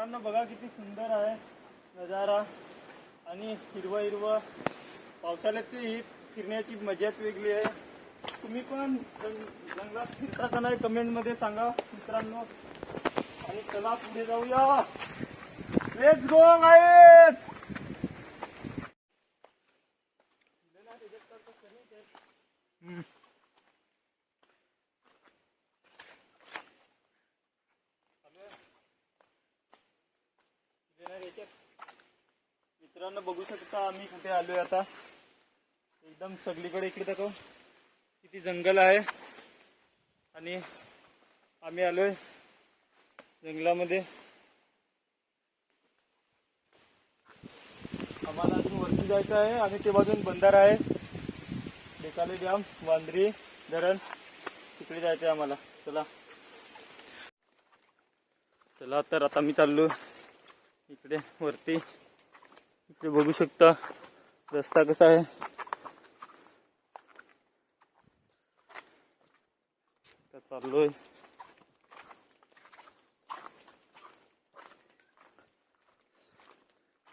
मित्रांनो बघा किती सुंदर आहे नजारा आणि हिरवं हिरवं पावसाळ्याची ही फिरण्याची मजाच वेगळी आहे. तुम्ही पण जंगलात फिरता का नाही कमेंटमध्ये सांगा मित्रांनो. आणि चला पुढे जाऊया. लेट्स गो गाईज मित्रांनो बघू शकता आम्ही कुठे आलोय आता? एकदम सगळीकडे इकडे दाखव. किती जंगल आहे. आणि आम्ही आलोय जंगलामध्ये. आम्हाला अजून वरती जायचं आहे आणि ते बाजून बंधारा आहे. बेकाले डॅम वांद्री धरण. तिकडे जायचं आहे आम्हाला. चला. चला तर आता मी चाललो इकडे वरती. इकडे बघू शकता रस्ता कसा आहे. चाललोय.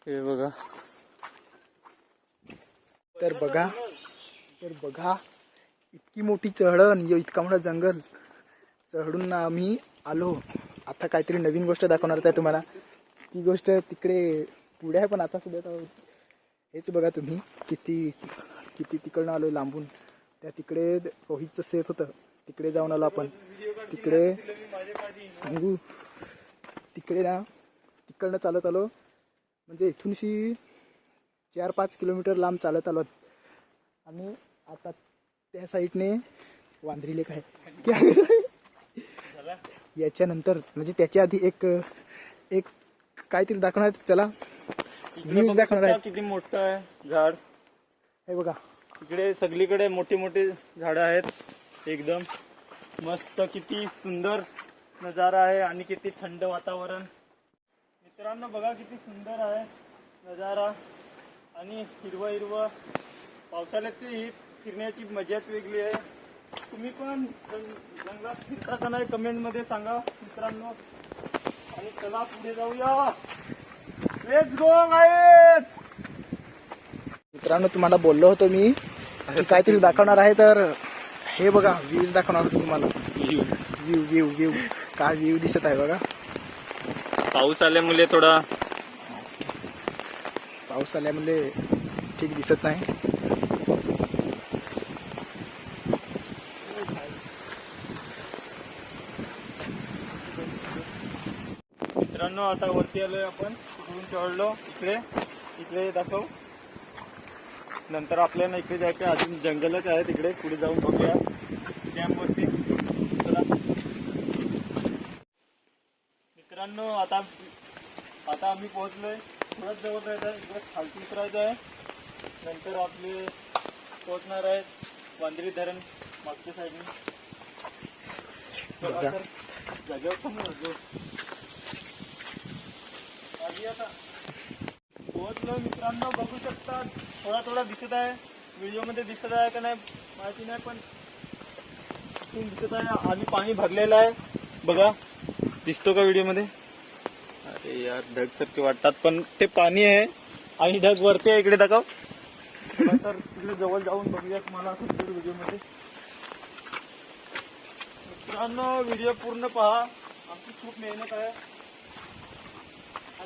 हे बघा. तर बघा तर बघा इतकी मोठी चढण इतका मोठा जंगल. चढून आम्ही आलो. आता काहीतरी नवीन गोष्ट दाखवणार आहे तुम्हाला. ती गोष्ट तिकडे पुढे आहे पण आता सुद्धा आता हेच बघा तुम्ही किती किती तिकडनं आलो लांबून. त्या तिकडे रोहितचं सेफ होतं. तिकडे जाऊन आलो आपण. तिकडे सांगू तिकडे ना तिकडनं चालत आलो. म्हणजे इथूनशी चार पाच किलोमीटर लांब चालत आलो. आणि आता त्या साईडने वांद्री लेक आहे. याच्यानंतर म्हणजे त्याच्या आधी एक एक काहीतरी दाखवणार चला. व्ह्यूज दाखवणार आहे किती मोठं आहे झाड. हे बघा. इकडे सगळीकडे मोठे मोठे झाडं आहेत एकदम. मस्त किती सुंदर नजारा आहे आणि किती थंड वातावरण. मित्रांनो बघा किती सुंदर आहे नजारा. आणि हिरवं हिरवं पावसाळ्याची ही फिरण्याची मजाच वेगळी आहे. तुम्ही पण जंग- जंगलात फिरता का नाही कमेंटमध्ये सांगा मित्रांनो. आणि चला पुढे जाऊया. मित्रांनो तुम्हाला बोललो होतो मी काहीतरी दाखवणार आहे तर हे बघा व्ह्यूज दाखवणार होतो तुम्हाला. व्ह्यू व्ह्यू व्ह्यू काय व्ह्यू दिसत आहे बघा. पाऊस आल्यामुळे थोडा पाऊस आल्यामुळे ठीक दिसत नाही. मित्रांनो आता वरती आलोय आपण. तिकडून चढलो इकडे. इकडे दाखव. नंतर आपल्याला इकडे जायचं. अजून जंगलच आहे तिकडे. पुढे जाऊन बघूया. डॅम वरती. चला. मित्रांनो आता आता आम्ही पोहोचलोय. थोडंच जवळ जायचं आहे. इकडे खालती उतरायचं आहे. नंतर आपले पोहोचणार आहे वांद्री धरण मागच्या साईडने. जागेवर आता पोहोचलो मित्रांनो बघू शकता. थोडा थोडा दिसत आहे. व्हिडिओमध्ये दिसत आहे का नाही माहिती नाही पण दिसत आहे. आणि पाणी भरलेलं आहे. बघा दिसतो का व्हिडिओमध्ये? अरे यार ढग सारखे वाटतात पण ते पाणी आहे आणि ढग वरती आहे. इकडे दाखव. तर तिकडे जवळ जाऊन बघूया तुम्हाला व्हिडिओमध्ये. मित्रांनो व्हिडिओ पूर्ण पहा. आमची खूप मेहनत आहे.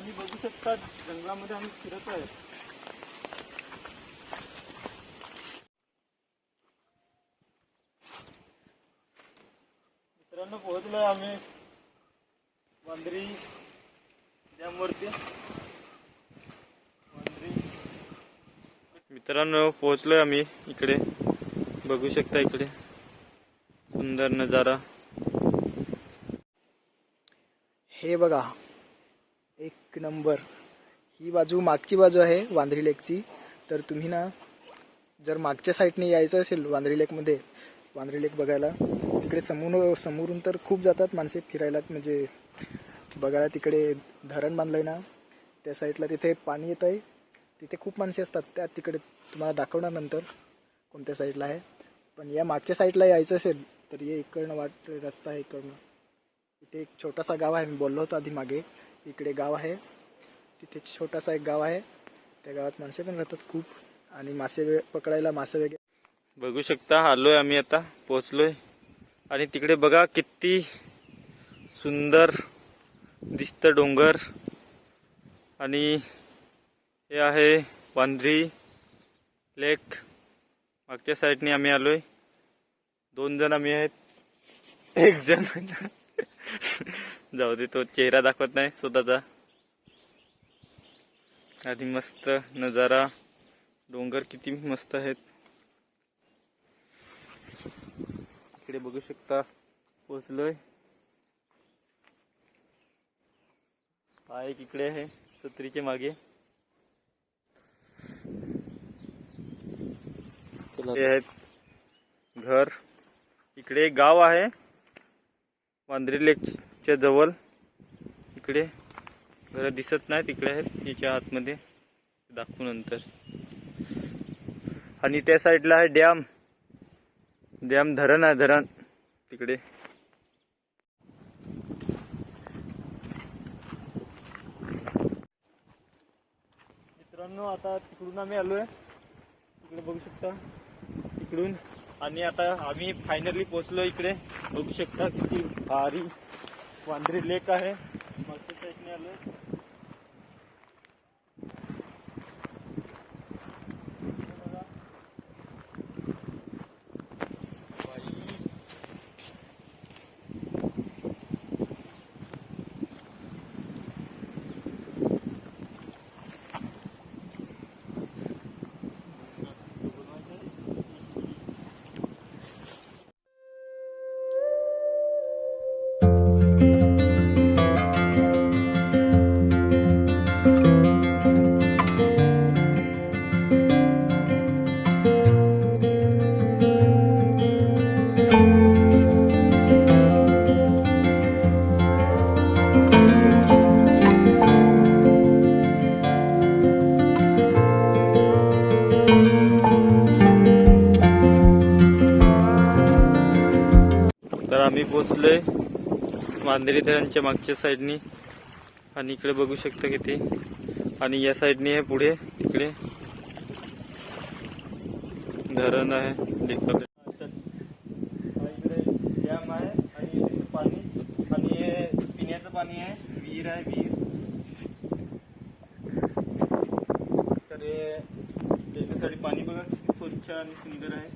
आणि बघू शकता जंगलामध्ये आम्ही फिरत आहे मित्रांनो पोहोचलोय आम्ही वांद्री डॅमवरती. वांद्री. मित्रांनो पोहोचलोय आम्ही इकडे. बघू शकता इकडे. सुंदर नजारा. हे बघा एक नंबर. ही बाजू मागची बाजू आहे वांद्री लेकची. तर तुम्ही ना जर मागच्या साईडने यायचं असेल वांद्री लेकमध्ये वांद्री लेक बघायला तिकडे समोर समोरून तर खूप जातात माणसे फिरायला म्हणजे बघायला तिकडे धरण बांधलंय ना त्या साईडला तिथे पाणी येत आहे तिथे खूप माणसे असतात त्या तिकडे तुम्हाला दाखवणार नंतर कोणत्या साईडला आहे. पण या मागच्या साईडला यायचं असेल तर ये इकडनं वाट रस्ता आहे इकडनं. ते एक छोटासा गाव आहे मी बोललो होतो आधी मागे. इकडे गाव आहे. तिथे छोटासा एक गाव आहे. त्या गावात माणसे पण राहतात खूप. आणि मासे वे- पकडायला मासे वगैरे बघू शकता आलोय आम्ही आता पोचलोय आणि तिकडे बघा किती सुंदर दिसतं डोंगर. आणि हे आहे वांद्री लेक. मागच्या साईडने आम्ही आलोय. दोन जण आम्ही आहेत. एक जण जाऊ दे तो चेहरा दाखवत नाही स्वतःचा. आणि मस्त नजारा. डोंगर किती मस्त आहेत. इकडे बघू शकता पोचलोय हा एक इकडे आहे छत्रीच्या मागे. आहेत घर. इकडे एक गाव आहे. वांद्रे लेकच्या जवळ. इकडे घर दिसत नाही तिकडे आहेत तिच्या आतमध्ये. दाखवू नंतर. आणि त्या साईडला आहे डॅम. डॅम धरण आहे धरण. तिकडे. मित्रांनो आता तिकडून आम्ही आलोय. तिकडे बघू शकता. तिकडून आणि आता आम्ही फायनली पोहोचलो इकडे. बघू शकता किती भारी वांद्री लेक आहे. मस्त साईडने मांजरी धरणच्या मागच्या साईडनी आणि इकडे बघू शकता किती. आणि या साईडनी आहे पुढे इकडे धरण आहे इकडे डॅम आहे आणि पाणी. आणि हे पिण्याचं पाणी आहे विहीर आहे विहीर. तर हे त्याच्यासाठी पाणी बघा स्वच्छ आणि सुंदर आहे.